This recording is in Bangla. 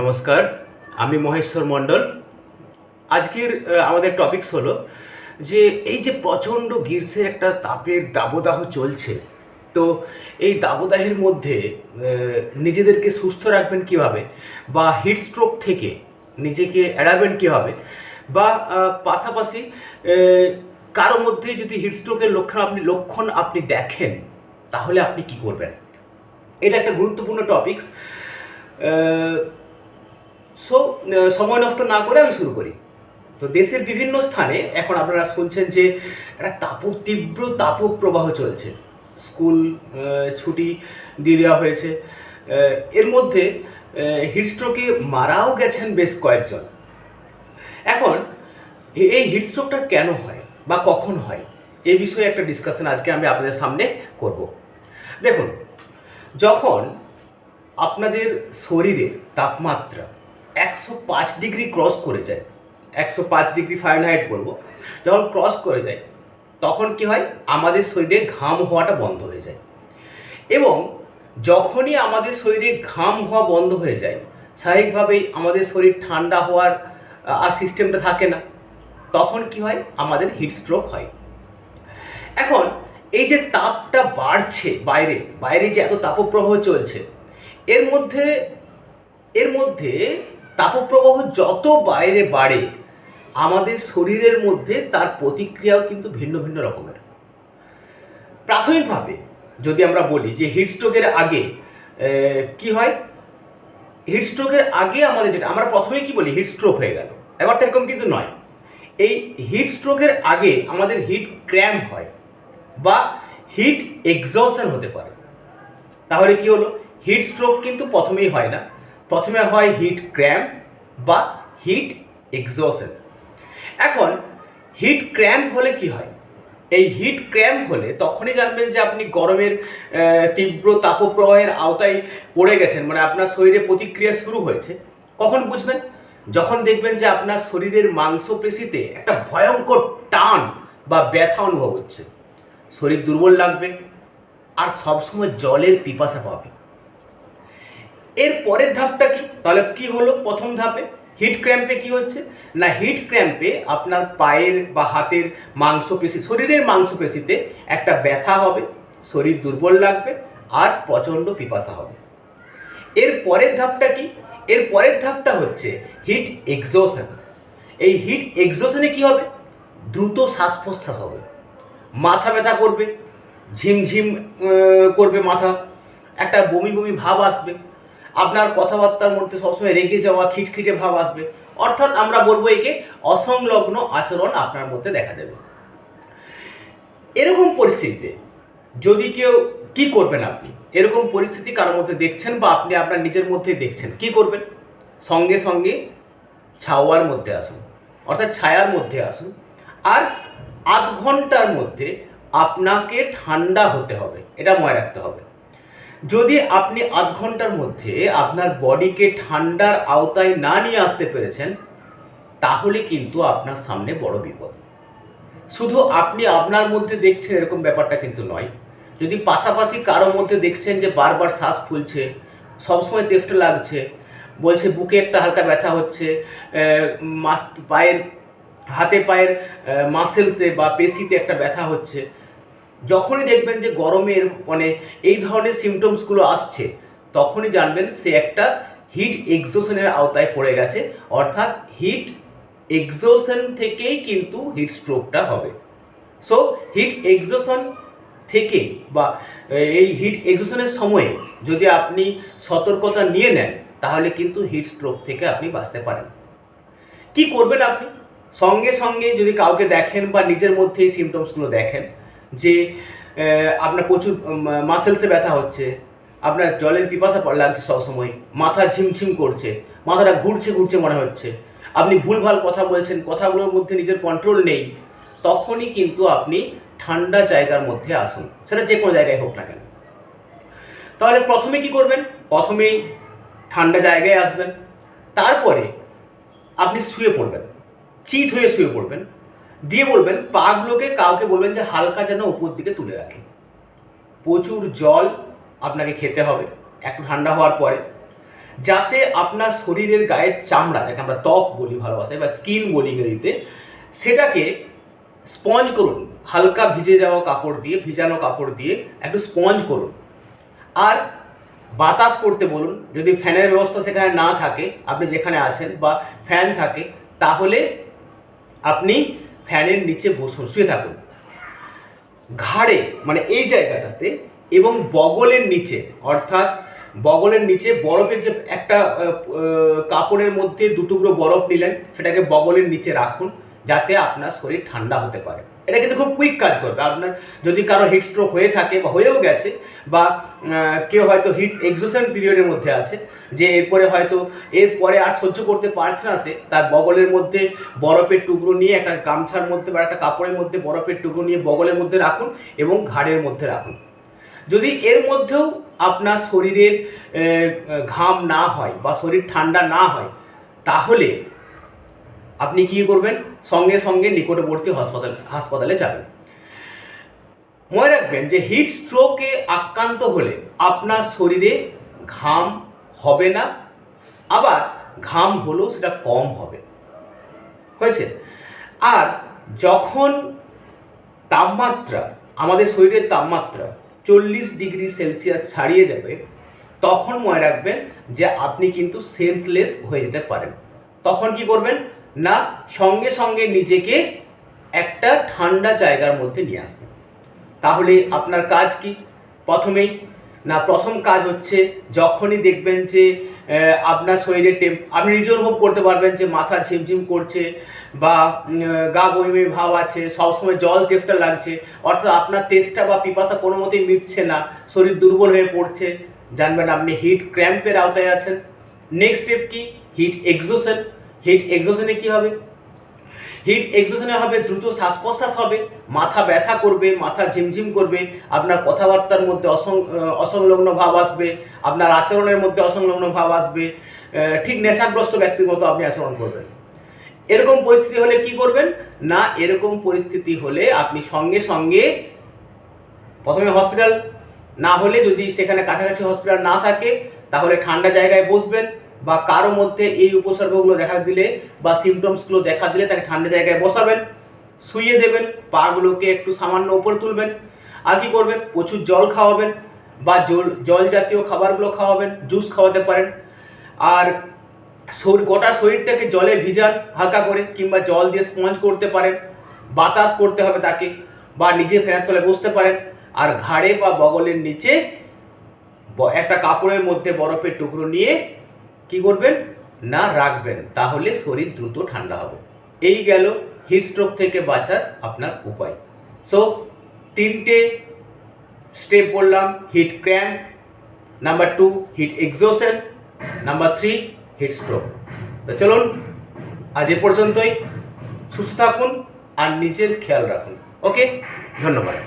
নমস্কার, আমি মহেশ্বর মণ্ডল। আজকের আমাদের টপিকস হলো যে এই যে প্রচণ্ড গ্রীষ্মের একটা তাপের দাবদাহ চলছে, তো এই দাবদাহের মধ্যে নিজেদেরকে সুস্থ রাখবেন কীভাবে? বা হিট স্ট্রোক থেকে নিজেকে এড়াবেন কীভাবে? বা পাশাপাশি কারও মধ্যে যদি হিট স্ট্রোকের লক্ষণ আপনি লক্ষণ আপনি দেখেন, তাহলে আপনি কি করবেন? এটা একটা গুরুত্বপূর্ণ টপিকস সো সময় নষ্ট না করে আমি শুরু করি। তো দেশের বিভিন্ন স্থানে এখন আপনারা শুনছেন যে একটা তাপ তীব্র তাপপ্রবাহ চলছে। স্কুল ছুটি দিয়ে দেওয়া হয়েছে। এর মধ্যে হিটস্ট্রোকে মারাও গেছেন বেশ কয়েকজন। এখন এই হিটস্ট্রোকটা কেন হয় বা কখন হয় এই বিষয়ে একটা ডিসকাশন আজকে আমি আপনাদের সামনে করব। দেখুন, যখন আপনাদের শরীরের তাপমাত্রা একশো পাঁচ ডিগ্রি ক্রস করে যায়। একশো পাঁচ ডিগ্রি ফারেনহাইট বলব। যখন ক্রস করে যায়, তখন কি হয়? আমাদের শরীরে ঘাম হওয়াটা বন্ধ হয়ে যায়। এবং যখনই আমাদের শরীরে ঘাম হওয়া বন্ধ হয়ে যায়, স্বাভাবিকভাবেই আমাদের শরীর ঠান্ডা হওয়ার আর সিস্টেমটা থাকে না। তখন কি হয়? আমাদের হিট স্ট্রোক হয়। এখন এই যে তাপটা বাড়ছে বাইরে বাইরে যে এত তাপপ্রবাহ চলছে, এর মধ্যে এর মধ্যে তাপপ্রবাহ যত বাইরে বাড়ে, আমাদের শরীরের মধ্যে তার প্রতিক্রিয়াও কিন্তু ভিন্ন ভিন্ন রকমের। প্রাথমিকভাবে যদি আমরা বলি যে হিটস্ট্রোকের আগে কি হয়? হিটস্ট্রোকের আগে আমাদের যেটা, আমরা প্রথমেই কি বলি? হিটস্ট্রোক হয়ে গেল। ব্যাপারটা এরকম কিন্তু নয়। এই হিট স্ট্রোকের আগে আমাদের হিট ক্র্যাম্প হয় বা হিট এক্সশন হতে পারে। তাহলে কি হলো? হিট স্ট্রোক কিন্তু প্রথমেই হয় না। প্রথমে হয় হিট ক্র্যাম্প বা হিট এক্সশন এখন, হিট ক্র্যাম্প হলে কি হয়? এই হিট ক্র্যাম্প হলে তখনই জানবেন যে আপনি গরমের তীব্র তাপপ্রবাহের আওতায় পড়ে গেছেন মানে আপনার শরীরে প্রতিক্রিয়া শুরু হয়েছে। কখন বুঝবেন? যখন দেখবেন যে আপনার শরীরের মাংসপেশিতে একটা ভয়ঙ্কর টান বা ব্যথা অনুভব হচ্ছে। শরীর দুর্বল লাগবে, আর সবসময় জলের পিপাসা পাবে। এর পরের ধাপটা কি? তাহলে কি হলো প্রথম ধাপে? হিট ক্র্যাম্পে কি হচ্ছে? না হিট ক্র্যাম্পে আপনার পায়ের বা হাতের মাংসপেশি, শরীরের মাংসপেশিতে একটা ব্যথা হবে, শরীর দুর্বল লাগবে আর প্রচণ্ড পিপাসা হবে। এর পরের ধাপটা কি? এর পরের ধাপটা হচ্ছে হিট এক্সোশন এই হিট এক্সোশনে কি হবে? দ্রুত শ্বাস প্রশ্বাস হবে। মাথা ব্যথা করবে, ঝিমঝিম করবে মাথা। একটা বমি বমি ভাব আসবে। আপনার কথাবার্তার মধ্যে সবসময় রেগে যাওয়া, খিটখিটে ভাব আসবে। অর্থাৎ আমরা বলব একে অসংলগ্ন আচরণ আপনার মধ্যে দেখা দেবে। এরকম পরিস্থিতিতে যদি কেউ কি করবেন আপনি? এরকম পরিস্থিতি কারোর মধ্যে দেখছেন বা আপনি আপনার নিজের মধ্যে দেখছেন, কি করবেন? সঙ্গে সঙ্গে ছাওয়ার মধ্যে আসুন, অর্থাৎ ছায়ার মধ্যে আসুন। আর আধ ঘণ্টার মধ্যে আপনাকে ঠান্ডা হতে হবে, এটা মনে রাখতে হবে। যদি আপনি আধ ঘণ্টার মধ্যে আপনার বডিকে ঠান্ডার আওতায় না নিয়ে আসতে পেরেছেন, তাহলে কিন্তু আপনার সামনে বড় বিপদ। শুধু আপনি আপনার মধ্যে দেখছেন এরকম ব্যাপারটা কিন্তু নয়। যদি পাশাপাশি কারও মধ্যে দেখছেন যে বারবার শ্বাস ফুলছে, সবসময় তেফটে লাগছে, বলছে বুকে একটা হালকা ব্যথা হচ্ছে পায়ের, হাতে পায়ের মাসেলসে বা পেশিতে একটা ব্যথা হচ্ছে যখনই দেখবেন যে গরমে মানে এই ধরনের সিমটমসগুলো আসছে, তখনই জানবেন সে একটা হিট এক্সোশনের আওতায় পড়ে গেছে। অর্থাৎ হিট এক্সোশন থেকেই কিন্তু হিট স্ট্রোকটা হবে। সো হিট এক্সোশন থেকে বা এই হিট এক্সোশনের সময়ে যদি আপনি সতর্কতা নিয়ে নেন, তাহলে কিন্তু হিট স্ট্রোক থেকে আপনি বাঁচতে পারেন। কি করবেন আপনি? সঙ্গে সঙ্গে যদি কাউকে দেখেন বা নিজের মধ্যে এই সিমটমসগুলো দেখেন যে আপনার প্রচুর মাসেলসে ব্যথা হচ্ছে, আপনার জলের পিপাসা লাগছে সবসময়, মাথা ঝিমঝিম করছে, মাথাটা ঘুরছে ঘুরছে মনে হচ্ছে। আপনি ভুলভাল কথা বলছেন, কথাগুলোর মধ্যে নিজের কন্ট্রোল নেই, তখনই কিন্তু আপনি ঠান্ডা জায়গার মধ্যে আসুন। সেটা যে কোনো জায়গায় হোক না কেন। তাহলে প্রথমে কি করবেন? প্রথমেই ঠান্ডা জায়গায় আসবেন, তারপরে আপনি শুয়ে পড়বেন, চিত হয়ে শুয়ে পড়বেন। দিয়ে বলবেন, পাগুলোকে কাউকে বলবেন যে হালকা যেন উপর দিকে তুলে রাখে। প্রচুর জল আপনাকে খেতে হবে, একটু ঠান্ডা হওয়ার পরে। যাতে আপনার শরীরের গায়ের চামড়া, যাকে আমরা ত্বক বলি ভালোবাসায় বা স্কিন বলি ইংরেজিতে, সেটাকে স্পঞ্জ করুন। হালকা ভিজে যাওয়া কাপড় দিয়ে, ভিজানো কাপড় দিয়ে একটু স্পঞ্জ করুন। আর বাতাস করতে বলুন, যদি ফ্যানের ব্যবস্থা সেখানে না থাকে, আপনি যেখানে আছেন বা ফ্যান থাকে, তাহলে আপনি ফ্যানের নিচে বসুন, শুয়ে থাকুন। ঘাড়ে মানে এই জায়গাটাতে এবং বগলের নিচে, অর্থাৎ বগলের নিচে বরফের যে একটা কাপড়ের মধ্যে দুটুকরো বরফ নিলেন, সেটাকে বগলের নিচে রাখুন, যাতে আপনার শরীর ঠান্ডা হতে পারে। এটা কিন্তু খুব কুইক কাজ করবে। আপনার যদি কারও হিট স্ট্রোক হয়ে থাকে বা হয়েও গেছে বা কেউ হয়তো হিট এক্সোশন পিরিয়ডের মধ্যে আছে, যে এরপরে হয়তো এরপরে আর সহ্য করতে পারছে না সে, তার বগলের মধ্যে বরফের টুকরো নিয়ে একটা গামছার মধ্যে বা একটা কাপড়ের মধ্যে বরফের টুকরো নিয়ে বগলের মধ্যে রাখুন এবং ঘাড়ের মধ্যে রাখুন। যদি এর মধ্যেও আপনার শরীরের ঘাম না হয় বা শরীর ঠান্ডা না হয়, তাহলে আপনি কি করবেন? সঙ্গে সঙ্গে নিকটবর্তী হাসপাতাল হাসপাতালে যাবেন। মনে রাখবেন যে হিট স্ট্রোকে আক্রান্ত হলে আপনার শরীরে ঘাম হবে না, আবার ঘাম হলেও সেটা কম হবে। হয়েছে? আর যখন তাপমাত্রা, আমাদের শরীরের তাপমাত্রা চল্লিশ ডিগ্রি সেলসিয়াস ছাড়িয়ে যাবে, তখন মনে রাখবেন যে আপনি কিন্তু সেন্সলেস হয়ে যেতে পারেন। তখন কি করবেন? না, সঙ্গে সঙ্গে নিজেকে একটা ঠান্ডা জায়গার মধ্যে নিয়ে আসবেন তাহলে আপনার কাজ কি? প্রথমেই, না, প্রথম কাজ হচ্ছে যখনই দেখবেন যে আপনার শরীরে টেম্প আপনি নিজে অনুভব করতে পারবেন যে, মাথা ঝিমঝিম করছে বা গা বইমে ভাব আছে, সবসময় জল তেষ্টা লাগছে, অর্থাৎ আপনার তেষ্টা বা পিপাসা কোনো মতেই মিটছে না, শরীর দুর্বল হয়ে পড়ছে, জানবেন আপনি হিট ক্র্যাম্পের আওতায় আছেন। নেক্সট স্টেপ কি? Heat exhaustion. হিট এক্সোশনে কি হবে? হিট এক্সোশনে হবে, দ্রুত শ্বাস প্রশ্বাস হবে, মাথা ব্যথা করবে, মাথা ঝিমঝিম করবে, আপনার কথাবার্তার মধ্যে অসং অসংলগ্ন ভাব আসবে, আপনার আচরণের মধ্যে অসংলগ্ন ভাব আসবে ঠিক নেশাগ্রস্ত ব্যক্তির মতো আপনি আচরণ করবেন। এরকম পরিস্থিতি হলে কি করবেন? না, এরকম পরিস্থিতি হলে আপনি সঙ্গে সঙ্গে প্রথমে হসপিটাল, না হলে যদি সেখানে কাছাকাছি হসপিটাল না থাকে, তাহলে ঠান্ডা জায়গায় বসবেন বা কারও মধ্যে এই উপসর্গগুলো দেখা দিলে বা সিমটমসগুলো দেখা দিলে তাকে ঠান্ডা জায়গায় বসাবেন, শুইয়ে দেবেন, পাগুলোকে একটু সামান্য উপরে তুলবেন, আর কি করবেন? প্রচুর জল খাওয়াবেন বা জল জল জাতীয় খাবারগুলো খাওয়াবেন জুস খাওয়াতে পারেন। আর শরীর, গোটা শরীরটাকে জলে ভিজান হালকা করে, কিংবা জল দিয়ে স্পঞ্জ করতে পারেন, বাতাস করতে হবে তাকে, বা নিজে ফেরার তলে বসতে পারেন। আর ঘাড়ে বা বগলের নিচে একটা কাপড়ের মধ্যে বরফের টুকরো নিয়ে কি করবেন? না রাখবেন, তাহলে শরীর দ্রুত ঠান্ডা হবে। এই গেল হিট স্ট্রোক থেকে বাঁচার আপনার উপায়। সো তিনটে স্টেপ বললাম heat cramp number two heat exhaustion number three heat stroke তো চলুন, আজ এ পর্যন্তই। সুস্থ থাকুন আর নিজের খেয়াল রাখুন। ওকে ধন্যবাদ।